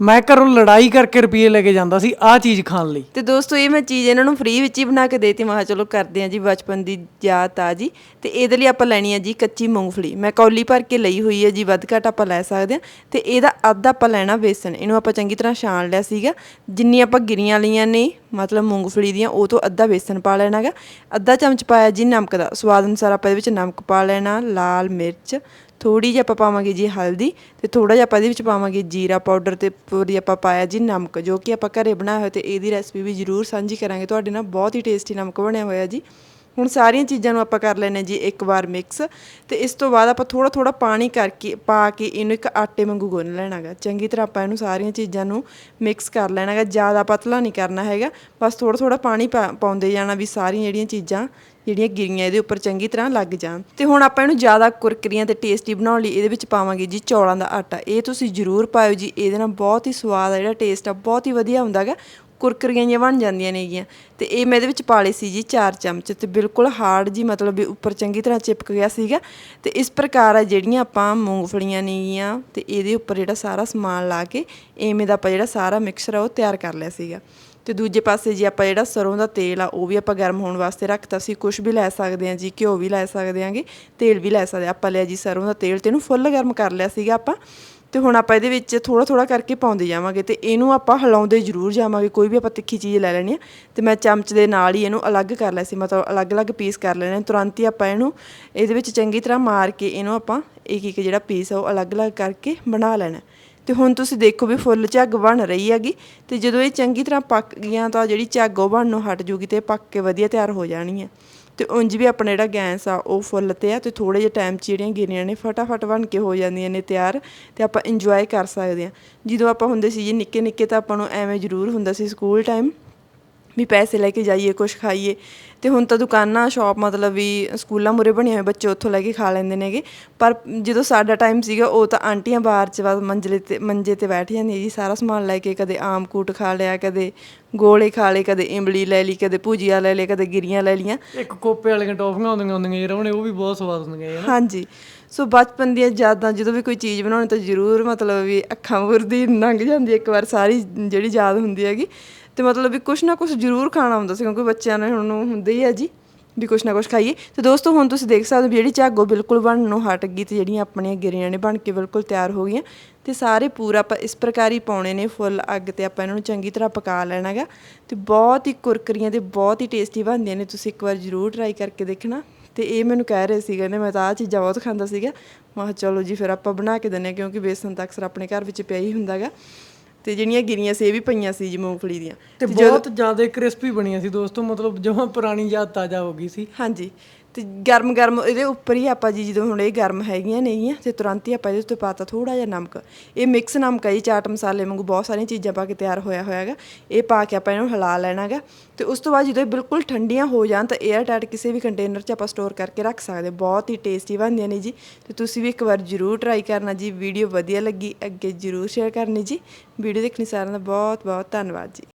ਮੈਂ ਘਰੋਂ ਲੜਾਈ ਕਰਕੇ ਰੁਪਏ ਲੈ ਕੇ ਜਾਂਦਾ ਸੀ, ਆਹ ਚੀਜ਼ ਖਾਣ ਲਈ। ਤੇ ਦੋਸਤੋ, ਇਹ ਮੈਂ ਚੀਜ਼ ਇਹਨਾਂ ਨੂੰ ਫ੍ਰੀ ਵਿੱਚ ਹੀ ਬਣਾ ਕੇ ਦੇਤੀ, ਮੈਂ ਕਿਹਾ ਚਲੋ ਕਰਦੇ ਆ ਜੀ, ਬਚਪਨ ਦੀ ਯਾਦ ਆ ਜੀ ਤੇ ਇਹਦੇ ਲਈ ਆਪਾਂ ਲੈਣੀ ਆ ਜੀ ਕੱਚੀ ਮੂੰਗਫਲੀ। ਮੈਂ ਕੌਲੀ ਭਰ ਕੇ ਲਈ ਹੋਈ ਹੈ ਜੀ, ਵੱਧ ਘੱਟ ਆਪਾਂ ਲੈ ਸਕਦੇ ਆ ਤੇ ਇਹਦਾ ਅੱਧ ਆਪਾਂ ਲੈਣਾ ਬੇਸਨ। ਇਹਨੂੰ ਆਪਾਂ ਚੰਗੀ ਤਰ੍ਹਾਂ ਛਾਣ ਲਿਆ ਸੀਗਾ। ਜਿੰਨੀ ਆਪਾਂ ਗਿਰੀਆਂ ਲਈਆਂ ਨੇ, ਮਤਲਬ ਮੂੰਗਫਲੀ ਦੀਆਂ, ਉਹ ਤੋਂ ਅੱਧਾ ਬੇਸਨ ਪਾ ਲੈਣਾਗਾ ਅੱਧਾ ਚਮਚ ਪਾਇਆ ਜੀ ਨਮਕ ਦਾ। ਸਵਾਦ ਅਨੁਸਾਰ ਆਪਾਂ ਇਹਦੇ ਵਿੱਚ ਨਮਕ ਪਾ ਲੈਣਾ, ਲਾਲ ਮਿਰਚ ਥੋੜੀ ਜਿਹੀ ਆਪਾਂ ਪਾਵਾਂਗੇ ਜੀ ਹਲਦੀ ਤੇ ਥੋੜਾ ਜਿਹਾ ਆਪਾਂ ਇਹਦੇ ਵਿੱਚ ਪਾਵਾਂਗੇ ਜੀਰਾ ਪਾਊਡਰ ਤੇ ਪੂਰੀ ਆਪਾਂ ਪਾਇਆ ਜੀ ਨਮਕ, ਜੋ ਕਿ ਆਪਾਂ ਘਰੇ ਬਣਾਇਆ ਹੋਇਆ ਤੇ ਇਹਦੀ ਰੈਸਪੀ ਵੀ ਜ਼ਰੂਰ ਸਾਂਝੀ ਕਰਾਂਗੇ। ਤੁਹਾਡੇ ਨਾਲ ਬਹੁਤ ਹੀ ਟੇਸਟੀ ਨਮਕ ਬਣਿਆ ਹੋਇਆ ਜੀ। ਹੁਣ ਸਾਰੀਆਂ ਚੀਜ਼ਾਂ ਨੂੰ ਆਪਾਂ ਕਰ ਲੈਣੇ ਜੀ ਇੱਕ ਵਾਰ ਮਿਕਸ ਤੇ ਇਸ ਤੋਂ ਬਾਅਦ ਆਪਾਂ ਥੋੜਾ ਥੋੜਾ ਪਾਣੀ ਕਰਕੇ ਪਾ ਕੇ ਇਹਨੂੰ ਇੱਕ ਆਟੇ ਵਾਂਗੂ ਗੁੰਨ ਲੈਣਾਗਾ। ਚੰਗੀ ਤਰ੍ਹਾਂ ਆਪਾਂ ਇਹਨੂੰ ਸਾਰੀਆਂ ਚੀਜ਼ਾਂ ਨੂੰ ਮਿਕਸ ਕਰ ਲੈਣਾਗਾ, ਜ਼ਿਆਦਾ ਪਤਲਾ ਨਹੀਂ ਕਰਨਾ ਹੈਗਾ। ਬਸ ਥੋੜਾ ਥੋੜਾ ਪਾਣੀ ਪਾ- ਪਾਉਂਦੇ ਜਾਣਾ ਵੀ ਸਾਰੀਆਂ ਜਿਹੜੀਆਂ ਚੀਜ਼ਾਂ ਜਿਹੜੀਆਂ ਗਿਰੀਆਂ ਇਹਦੇ ਉੱਪਰ ਚੰਗੀ ਤਰ੍ਹਾਂ ਲੱਗ ਜਾਣ। ਤੇ ਹੁਣ ਆਪਾਂ ਇਹਨੂੰ ਜ਼ਿਆਦਾ ਕੁਰਕਰੀਆਂ ਤੇ ਟੇਸਟੀ ਬਣਾਉਣ ਲਈ ਇਹਦੇ ਵਿੱਚ ਪਾਵਾਂਗੇ ਜੀ ਚੌਲਾਂ ਦਾ ਆਟਾ। ਇਹ ਤੁਸੀਂ ਜ਼ਰੂਰ ਪਾਇਓ ਜੀ, ਇਹਦੇ ਨਾਲ ਬਹੁਤ ਹੀ ਸਵਾਦ ਆ ਜਿਹੜਾ ਟੇਸਟ ਆ, ਬਹੁਤ ਹੀ ਵਧੀਆ ਹੁੰਦਾਗਾ ਕੁਰਕਰੀਆਂ ਜਿਹੀਆਂ ਬਣ ਜਾਂਦੀਆਂ ਨੇਗੀਆਂ ਤੇ ਇਹ ਮੈਂ ਇਹਦੇ ਵਿੱਚ ਪਾ ਲਏ ਸੀ ਜੀ 4 ਚਮਚ ਤੇ ਬਿਲਕੁਲ ਹਾਰਡ ਜੀ, ਮਤਲਬ ਵੀ ਉੱਪਰ ਚੰਗੀ ਤਰ੍ਹਾਂ ਚਿਪਕ ਗਿਆ ਸੀਗਾ। ਤੇ ਇਸ ਪ੍ਰਕਾਰ ਆ ਜਿਹੜੀਆਂ ਆਪਾਂ ਮੂੰਗਫਲੀਆਂ ਨੇਗੀਆਂ ਤੇ ਇਹਦੇ ਉੱਪਰ ਜਿਹੜਾ ਸਾਰਾ ਸਮਾਨ ਲਾ ਕੇ ਐਵੇਂ ਦਾ ਆਪਾਂ ਜਿਹੜਾ ਸਾਰਾ ਮਿਕਸਰ ਆ ਉਹ ਤਿਆਰ ਕਰ ਲਿਆ ਸੀਗਾ। ਤੇ ਦੂਜੇ ਪਾਸੇ ਜੀ ਆਪਾਂ ਜਿਹੜਾ ਸਰੋਂ ਦਾ ਤੇਲ ਆ, ਉਹ ਵੀ ਆਪਾਂ ਗਰਮ ਹੋਣ ਵਾਸਤੇ ਰੱਖਤਾ ਸੀ ਕੁਝ ਵੀ ਲੈ ਸਕਦੇ ਹਾਂ ਜੀ, ਘਿਓ ਵੀ ਲੈ ਸਕਦੇ ਆਂਗੇ ਤੇਲ ਵੀ ਲੈ ਸਕਦੇ ਆਪਾਂ ਲਿਆ ਜੀ ਸਰੋਂ ਦਾ ਤੇਲ ਤੇ ਇਹਨੂੰ ਫੁੱਲ ਗਰਮ ਕਰ ਲਿਆ ਸੀਗਾ ਆਪਾਂ, ਤੇ ਹੁਣ ਆਪਾਂ ਇਹਦੇ ਵਿੱਚ ਥੋੜਾ ਥੋੜਾ ਕਰਕੇ ਪਾਉਂਦੇ ਜਾਵਾਂਗੇ ਤੇ ਇਹਨੂੰ ਆਪਾਂ ਹਿਲਾਉਂਦੇ ਜ਼ਰੂਰ ਜਾਵਾਂਗੇ, ਕੋਈ ਵੀ ਆਪਾਂ ਤਿੱਖੀ ਚੀਜ਼ ਲੈ ਲੈਣੀ ਆ ਤੇ ਮੈਂ ਚਮਚ ਦੇ ਨਾਲ ਹੀ ਇਹਨੂੰ ਅਲੱਗ ਕਰ ਲਿਆ ਸੀ, ਮਤਲਬ ਅਲੱਗ-ਅਲੱਗ ਪੀਸ ਕਰ ਲੈਣੇ ਤੁਰੰਤ ਹੀ ਆਪਾਂ ਇਹਨੂੰ ਇਹਦੇ ਵਿੱਚ ਚੰਗੀ ਤਰ੍ਹਾਂ ਮਾਰ ਕੇ ਇਹਨੂੰ ਆਪਾਂ ਇੱਕ ਇੱਕ ਜਿਹੜਾ ਪੀਸ ਆ, ਉਹ ਅਲੱਗ-ਅਲੱਗ ਕਰਕੇ ਬਣਾ ਲੈਣਾ। ਤੇ ਹੁਣ ਤੁਸੀਂ ਦੇਖੋ ਵੀ ਫੁੱਲ ਝੱਗ ਬਣ ਰਹੀ ਹੈਗੀ ਤੇ ਜਦੋਂ ਇਹ ਚੰਗੀ ਤਰ੍ਹਾਂ ਪੱਕ ਗਈਆਂ ਤਾਂ ਜਿਹੜੀ ਝੱਗ ਉਹ ਬਣਨੋਂ ਹਟ ਜੂਗੀ ਤੇ ਪੱਕ ਕੇ ਵਧੀਆ ਤਿਆਰ ਹੋ ਜਾਣੀ ਹੈ। ਤੇ ਉਂਝ ਵੀ ਆਪਣਾ ਜਿਹੜਾ ਗੈਸ ਆ, ਉਹ ਫੁੱਲ ਤੇ ਆ ਤੇ ਥੋੜੇ ਜਿਹੇ ਟਾਈਮ 'ਚ ਜਿਹੜੀਆਂ ਗਿਰੀਆਂ ਨੇ ਫਟਾਫਟ ਬਣ ਕੇ ਹੋ ਜਾਂਦੀਆਂ ਨੇ ਤਿਆਰ ਤੇ ਆਪਾਂ ਇੰਜੋਏ ਕਰ ਸਕਦੇ ਆ ਜਦੋਂ ਆਪਾਂ ਹੁੰਦੇ ਸੀ ਜੀ ਨਿੱਕੇ ਨਿੱਕੇ ਤਾਂ ਆਪਾਂ ਨੂੰ ਐਵੇਂ ਜ਼ਰੂਰ ਹੁੰਦਾ ਸੀ ਸਕੂਲ ਟਾਈਮ ਵੀ ਪੈਸੇ ਲੈ ਕੇ ਜਾਈਏ ਕੁਝ ਖਾਈਏ। ਤੇ ਹੁਣ ਤਾਂ ਦੁਕਾਨਾਂ ਸ਼ਾਪ ਮਤਲਬ ਵੀ ਸਕੂਲਾਂ ਮੁਰੇ ਬਣੇ ਹੋਏ ਬੱਚੇ ਉੱਥੋਂ ਲੈ ਕੇ ਖਾ ਲੈਂਦੇ ਨੇਗੇ ਪਰ ਜਦੋਂ ਸਾਡਾ ਟਾਈਮ ਸੀਗਾ ਉਹ ਤਾਂ ਆਂਟੀਆਂ ਬਾਹਰ ਚ ਬਸ ਮੰਜਲੇ ਤੇ ਮੰਜੇ ਤੇ ਬੈਠ ਜਾਂਦੀਆਂ ਜੀ ਸਾਰਾ ਸਮਾਨ ਲੈ ਕੇ ਕਦੇ ਆਮ ਕੂਟ ਖਾ ਲਿਆ ਕਦੇ ਗੋਲੇ ਖਾ ਲਏ ਕਦੇ ਇਮਲੀ ਲੈ ਲਈ ਕਦੇ ਭੁਜੀਆ ਲੈ ਲਏ ਕਦੇ ਗਿਰੀਆਂ ਲੈ ਲੀਆਂ ਇੱਕ ਕੋਪੇ ਵਾਲੀਆਂ ਟੌਫੀਆਂ ਆਉਂਦੀਆਂ ਹੁੰਦੀਆਂ ਯਾਰ ਉਹਨੇ ਉਹ ਵੀ ਬਹੁਤ ਸਵਾਦ ਹੁੰਦੀਆਂ ਯਾਰ ਹਾਂਜੀ। ਸੋ ਬਚਪਨ ਦੀਆਂ ਯਾਦਾਂ ਜਦੋਂ ਵੀ ਕੋਈ ਚੀਜ਼ ਬਣਾਉਣੀ ਤਾਂ ਜ਼ਰੂਰ ਮਤਲਬ ਵੀ ਅੱਖਾਂ ਮੁਰਦੀ ਲੰਘ ਜਾਂਦੀ ਇੱਕ ਵਾਰ ਸਾਰੀ ਜਿਹੜੀ ਯਾਦ ਹੁੰਦੀ ਹੈਗੀ ਤੇ ਮਤਲਬ ਵੀ ਕੁਛ ਨਾ ਕੁਛ ਜ਼ਰੂਰ ਖਾਣਾ ਹੁੰਦਾ ਸੀ, ਕਿਉਂਕਿ ਬੱਚਿਆਂ ਨੇ ਹੁਣ ਨੂੰ ਹੁੰਦੇ ਹੀ ਆ ਜੀ, ਵੀ ਕੁਛ ਨਾ ਕੁਛ ਖਾਈਏ। ਤੇ ਦੋਸਤੋ, ਹੁਣ ਤੁਸੀਂ ਦੇਖ ਸਕਦੇ ਹੋ ਵੀ ਜਿਹੜੀ ਝਾਗੋ ਬਿਲਕੁਲ ਬਣਨ ਨੂੰ ਹਟ ਗਈ ਤੇ ਜਿਹੜੀਆਂ ਆਪਣੀਆਂ ਗਿਰੀਆਂ ਨੇ ਬਣ ਕੇ ਬਿਲਕੁਲ ਤਿਆਰ ਹੋ ਗਈਆਂ। ਤੇ ਸਾਰੇ ਪੂਰਾ ਆਪਾਂ ਇਸ ਪ੍ਰਕਾਰ ਹੀ ਪਾਉਣੇ ਨੇ ਫੁੱਲ ਅੱਗ ਤੇ ਆਪਾਂ ਇਹਨਾਂ ਨੂੰ ਚੰਗੀ ਤਰ੍ਹਾਂ ਪਕਾ ਲੈਣਾਗਾ। ਤੇ ਬਹੁਤ ਹੀ ਕੁਰਕਰੀਆਂ ਤੇ ਬਹੁਤ ਹੀ ਟੇਸਟੀ ਬਣਦੀਆਂ ਨੇ, ਤੁਸੀਂ ਇੱਕ ਵਾਰ ਜ਼ਰੂਰ ਟਰਾਈ ਕਰਕੇ ਦੇਖਣਾ। ਤੇ ਇਹ ਮੈਨੂੰ ਕਹਿ ਰਹੇ ਸੀ ਕਹਿੰਦੇ ਮੈਂ ਤਾਂ ਆਹ ਚੀਜ਼ਾਂ ਬਹੁਤ ਖਾਂਦਾ ਸੀਗਾ। ਮੈਂ ਕਿਹਾ ਚਲੋ ਜੀ, ਫਿਰ ਆਪਾਂ ਬਣਾ ਕੇ ਦਿੰਨੇ ਹਾਂ, ਕਿਉਂਕਿ ਬੇਸਨ ਤਾਂ ਅਕਸਰ ਆਪਣੇ ਘਰ ਵਿੱਚ ਪਿਆ ਹੀ ਹੁੰਦਾਗਾ। ਤੇ ਜਿਹੜੀਆਂ ਗਿਰੀਆਂ ਸੀ ਇਹ ਵੀ ਪਈਆਂ ਸੀ ਜੀ ਮੂੰਗਫਲੀ ਦੀਆਂ। ਤੇ ਬਹੁਤ ਜ਼ਿਆਦਾ ਕ੍ਰਿਸਪੀ ਬਣੀਆਂ ਸੀ ਦੋਸਤੋ ਮਤਲਬ ਜਮਾਂ ਪੁਰਾਣੀ ਯਾਦ ਤਾਜ਼ਾ ਹੋ ਗਈ ਸੀ। ਹਾਂਜੀ। ਤੇ ਗਰਮ ਗਰਮ ਇਹਦੇ ਉੱਪਰ ਹੀ ਆਪਾਂ ਜੀ ਜਦੋਂ ਹੁਣ ਇਹ ਗਰਮ ਹੈਗੀਆਂ ਨੇਗੀਆਂ, ਤੇ ਤੁਰੰਤ ਹੀ ਆਪਾਂ ਇਹਦੇ ਉੱਤੇ ਪਾਤਾ ਥੋੜਾ ਜਿਹਾ ਨਮਕ। ਇਹ ਮਿਕਸ ਨਮਕ ਹੈ ਜੀ, ਚਾਟ ਮਸਾਲੇ ਵਾਂਗੂ ਬਹੁਤ ਸਾਰੀਆਂ ਚੀਜ਼ਾਂ ਪਾ ਕੇ ਤਿਆਰ ਹੋਇਆ ਹੋਇਆਗਾ ਇਹ ਪਾ ਕੇ ਆਪਾਂ ਇਹਨੂੰ ਹਿਲਾ ਲੈਣਾਗਾ ਤੇ ਉਸ ਤੋਂ ਬਾਅਦ ਜਦੋਂ ਇਹ ਬਿਲਕੁਲ ਠੰਡੀਆਂ ਹੋ ਜਾਣ, ਤਾਂ 에ਅਰ ਟਾਈਟ ਕਿਸੇ ਵੀ ਕੰਟੇਨਰ 'ਚ ਆਪਾਂ ਸਟੋਰ ਕਰਕੇ ਰੱਖ ਸਕਦੇ ਬਹੁਤ ਹੀ ਟੇਸਟੀ ਬਣਦੀਆਂ ਨੇ ਜੀ। ਤੇ ਤੁਸੀਂ ਵੀ ਇੱਕ ਵਾਰ ਜ਼ਰੂਰ ਟਰਾਈ ਕਰਨਾ ਜੀ। ਵੀਡੀਓ ਵਧੀਆ ਲੱਗੀ, ਅੱਗੇ ਜ਼ਰੂਰ ਸ਼ੇਅਰ ਕਰਨੀ ਜੀ। ਵੀਡੀਓ ਦੇਖਣੀ ਸਾਰਿਆਂ ਦਾ ਬਹੁਤ ਬਹੁਤ ਧੰਨਵਾਦ ਜੀ।